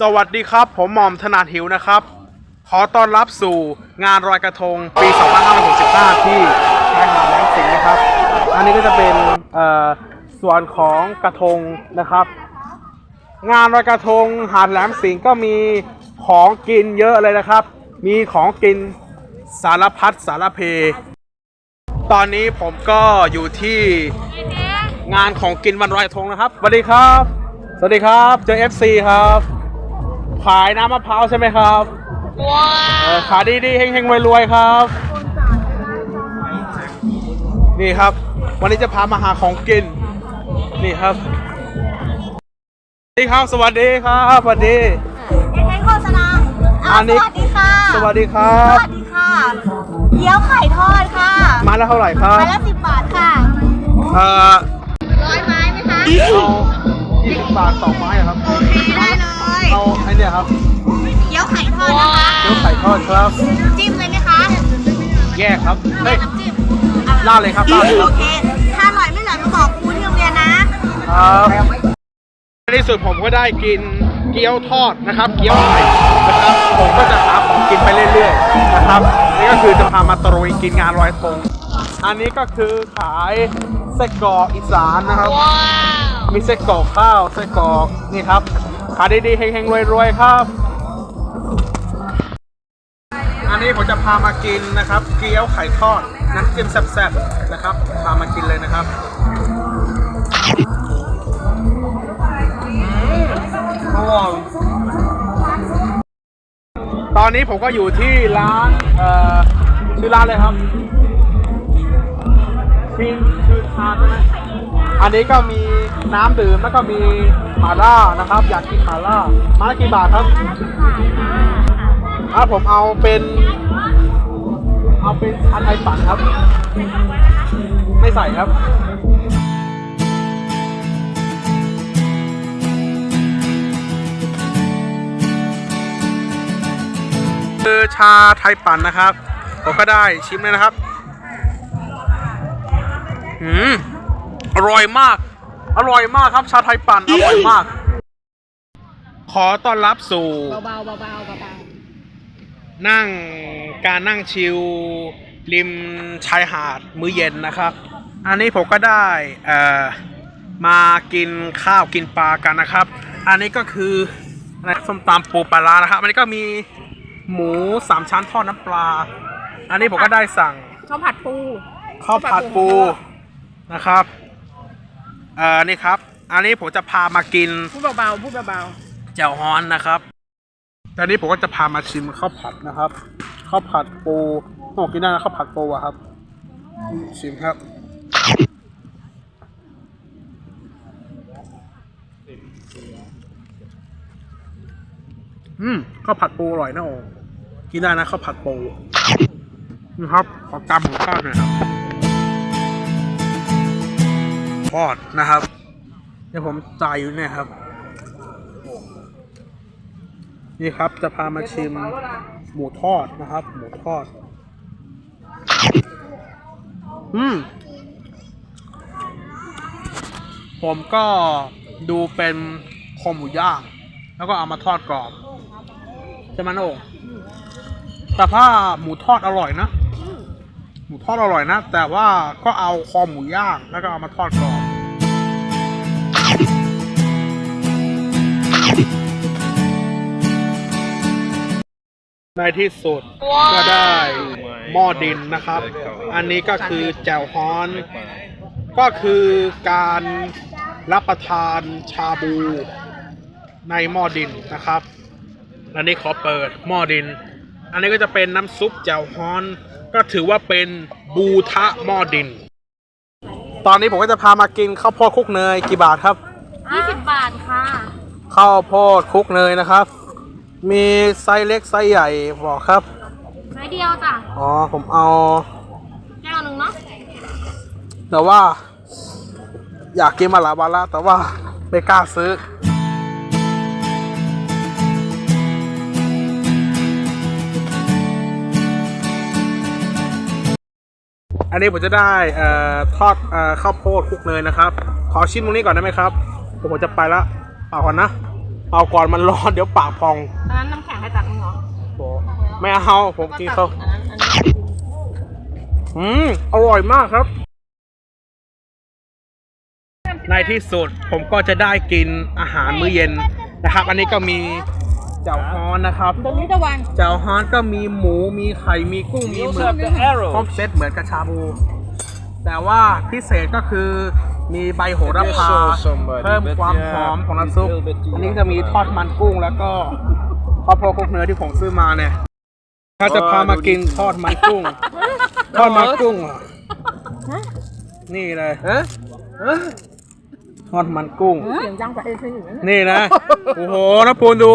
สวัสดีครับ ผมหม่อมถนัดหิวนะครับ ขอต้อนรับสู่งานรอยกระทงปี 2565 ที่ชายหาดแหลมสิงห์นะครับ อันนี้ก็จะเป็นเอ่อส่วนของกระทงนะครับ งานรอยกระทงหาดแหลมสิงห์ก็มีของกินเยอะเลยนะครับ มีของกินสารพัดสารเพ ตอนนี้ผมก็อยู่ที่งานของกินวันรอยกระทงนะครับสวัสดีครับ สวัสดีครับ เจอ FC ครับ ขายน้ำมะพร้าวใช่ไหมครับว้าวขายดีๆเฮงๆรวยๆครับ นี่ครับ วันนี้จะพามาหาของกิน นี่ครับสวัสดีครับ สวัสดีครับสวัสดีเอ็งไงโฆษณาอะอันนี้สวัสดีค่ะ สวัสดีครัสบวัสดีค่ะเกี๊ยวไข่ทอดค่ะไมาแล้วเท่าไหร่ครับไม้ละสิบบาทค่ะเอ่อร้อยไม้ไหมคะเอา20บาทสองไม้อะครับ โอเคได้เลย เอาไอ้เนี่ยครับเกี๊ยวไข่ทอดนะคะเกี๊ยวไข่ทอดครับ จิ้มเลยไหมคะแยกครับเฮ้ยน้ำจิ้มราดเลยครับราดเลยครับโอเค ถ้าอร่อยไม่อร่อยมาบอกครูที่โรงเรียนนะ ครับในที่สุดผมก็ได้กินเกี๊ยวทอดนะครับ เกี๊ยวไข่นะครับ ผมก็จะหาของกินไปเรื่อยๆนะครับ นี่ก็คือจะพามาตระเวนกินงานลอยธงอันนี้ก็คือขายไส้กรอกอีสานนะครับ มีไส้กรอกข้าวไส้กรอกนี่ครับ ขายดีๆเฮงๆรวยๆครับ อันนี้ผมจะพามากินนะครับ เกี๊ยวไข่ทอดน้ำจิ้มแซ่บๆนะครับ พามากินเลยนะครับอร่อยตอนนี้ผมก็อยู่ที่ร้านเอ่อชื่อร้านเลยครับชินคือทานใช่ไหมอันนี้ก็มี น้ำดื่มแล้วก็มีหมาล่านะครับ อยากกินหมาล่ามาละกี่บาทครับอะผมเอาเป็น เอาเป็นชาไทยปั่นครับ ไม่ใส่ครับคือชาไทยปั่นนะครับผมก็ได้ชิมเลยนะครับ อืม อร่อยมาก อร่อยมากครับ ชาไทยปั่นอร่อยมาก ขอต้อนรับสู่เบาๆเบาๆเบานั่งการนั่งชิลริมชายหาดมื้อเย็นนะครับ อันนี้ผมก็ได้เอ่อมากินข้าวกินปลากันนะครับ อันนี้ก็คืออะไรส้มตำปูปลาร้านะครับอันนี้ก็มีหมูสามชั้นทอดน้ำปลา อันนี้ผมก็ได้สั่งๆข้าวผัดปูข้าวผัดปูนะครับ เอ่อนี่ครับ อันนี้ผมจะพามากินพูดเบาๆพูดเบาแจ่วฮอนนะครับ ตอนนี้ผมก็จะพามาชิมข้าวผัดนะครับข้าวผัดปูโอ้กินได้นะข้าวผัดปูอะครับ ชิมครับ อืมข้าวผัดปูอร่อยนะโอ้กินได้นะข้าวผัดปูนี่ครับ ขอกำหมูทอดหน่อยครับ ทอดนะครับ เดี๋ยวผมจ่ายอยู่เนี่ยครับ นี่ครับจะพามาชิมหมูทอดนะครับ หมูทอด อืม ผมก็ดูเป็นคอหมูย่าง แล้วก็เอามาทอดกรอบใช่ไหมน้าโอ่งแต่ถ้าหมูทอดอร่อยนะ หมูทอดอร่อยนะ แต่ว่าก็เอาคอหมูย่างแล้วก็เอามาทอดกรอบ ในที่สุดก็ได้หม้อดินนะครับ อันนี้ก็คือแจ่วฮ้อน ก็คือการรับประทานชาบูในหม้อดินนะครับ อันนี้ขอเปิดหม้อดิน อันนี้ก็จะเป็นน้ำซุปแจ่วฮ้อน ก็ถือว่าเป็นบูทะหม้อดิน ตอนนี้ผมก็จะพามากินข้าวโพดคลุกเนยกี่บาทครับๆยี่สิบบาทค่ะ ข้าวโพดคลุกเนยนะครับ มีไซส์เล็กไซส์ใหญ่บอกครับ ไม้เดียวจ้ะอ๋อผมเอา แก้วหนึ่งเนาะแต่ว่า อยากกินมาหลายวันแล้วแต่ว่าไม่กล้าซื้อ อันนี้ผมจะได้เอ่อทอดเอ่อข้าวโพดคลุกเนยนะครับ ขอชิมตรงนี้ก่อนได้ไหมครับเดี๋ยวผมจะไปละ เปล่าก่อนนะเอาก่อนมันร้อนเดี๋ยวปากพองอันนั้นน้ำแข็งให้ตักมึงเหรอไม่เอาผมกินเขาอันนั้นอันนี้อืมอร่อยมากครับ ในที่สุดผมก็จะได้กินอาหารมื้อเย็นนะครับ อันนี้ก็มีเจ้าฮ้อนนะครับ ตรงนี้ตะวันเจ้าฮ้อนก็มีหมูมีไข่มีกุ้งมีหมึกครบเซตเหมือนกับชาบู แต่ว่าพิเศษก็คือ มีใบโหระพาเพิ่มความหอมของน้ำซุปอันนี้จะมีทอดมันกุ้งแล้วก็ข้าวโพดคลุกเนื้อที่ผมซื้อมาเนี่ยถ้าจะพามากินทอดมันกุ้ง ทอดมันกุ้งอะนี่เลยทอดมันกุ้งเสียงดังกว่าเอซีอยู่นะนี่นะโอ้โหนะปูนดู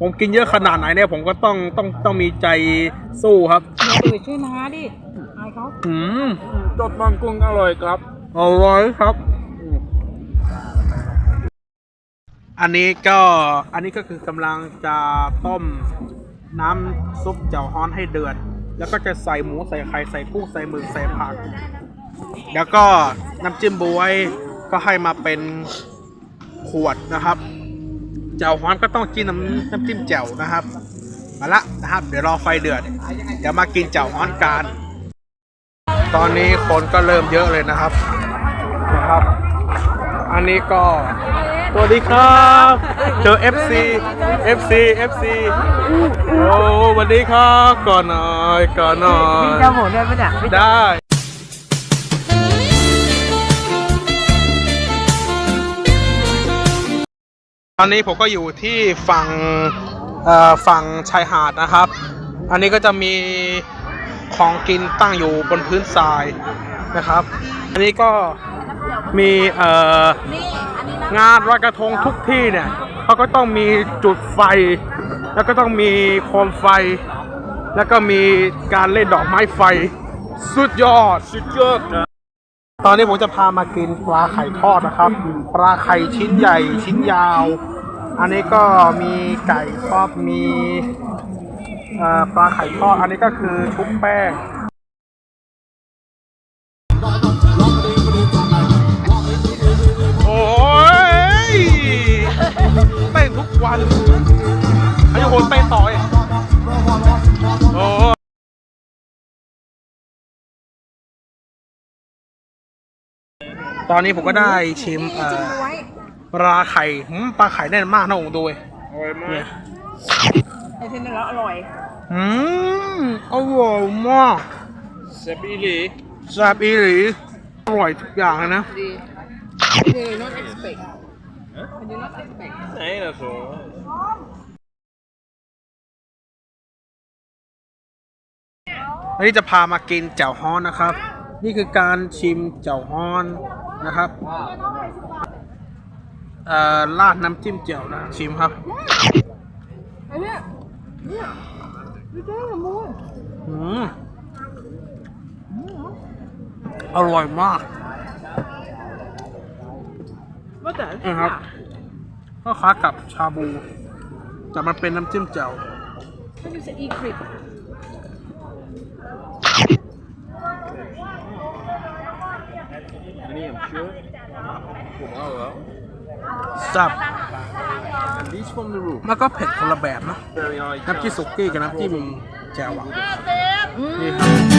ผมกินเยอะขนาดไหนเนี่ย ผมก็ต้องต้องต้องมีใจสู้ครับเดี๋ยวตื่นช่วยมาดิอายเขาอืมทอดมันกุ้งอร่อยครับอร่อยครับ อันนี้ก็อันนี้ก็คือกำลังจะต้มน้ำซุปเจ่วฮ้อนให้เดือด แล้วก็จะใส่หมูใส่ไข่ใส่กุ้งใส่หมึกใส่ผัก แล้วก็น้ำจิ้มบวยก็ให้มาเป็นขวดนะครับเจ่วฮ้อนก็ต้องจิ้มน้ำน้ำจิ้มแจ่วนะครับ มาละนะครับ เดี๋ยวรอไฟเดือดเดี๋ยวมากินเจ่วฮ้อนกัน ตอนนี้คนก็เริ่มเยอะเลยนะครับนะครับ อันนี้ก็ สวัสดีครับ เจอ FC FC FC โอ้สวัสดีครับก่อนหน่อยก่อนหน่อยเจ้าหมูด้วยปะเนี่ยได้ตอนนี้ผมก็อยู่ที่ฝั่งเอ่อฝั่งชายหาดนะครับ อันนี้ก็จะมีของกินตั้งอยู่บนพื้นทรายนะครับ อันนี้ก็มีเอ่อนี่อันนี้นะ งานลอยกระทงทุกที่เนี่ยเขาก็ต้องมีจุดไฟ แล้วก็ต้องมีโคมไฟ แล้วก็มีการเล่นดอกไม้ไฟ สุดยอด สุดยอดนะตอนนี้ผมจะพามากินปลาไข่ทอดนะครับ ปลาไข่ชิ้นใหญ่ชิ้นยาว อันนี้ก็มีไก่ทอดมีเอ่อปลาไข่ทอด อันนี้ก็คือชุบแป้ง วันอันนี้คนเต้นต่อยโอ้ตอนนี้ผมก็ได้ชิมเอ่อปลาไข่หืมปลาไข่แน่นมากนะองค์ดูเว้ยอร่อยไหมเนี่ยไอเทนนี่แล้วอร่อยอืมอร่อยมากแซ่บอีหลีแซ่บอีหลีอร่อยทุกอย่างเลยนะดีดี not expect ดี not expect ไหนล่ะโซอันนี้จะพามากินแจ่วฮ้อนนะครับ นี่คือการชิมแจ่วฮ้อนนะครับเอ่อราดน้ำจิ้มแจ่วนะชิมครับไอ้เนี่ยเนี่ยไม่ใช่ขโมยอืมอร่อยมาก ว่าแต่นะครับ ก็คล้ายกับชาบู แต่มันเป็นน้ำจิ้มแจ่วไม่ใช่อีคริปอันนี้ I'm sure ผมเอาแล้วจับ and this from the roof แล้วก็เผ็ดคนละแบบนะ very high น้ำจิ้มสุกี้กับน้ำจิ้มแจ่วอะนี่ค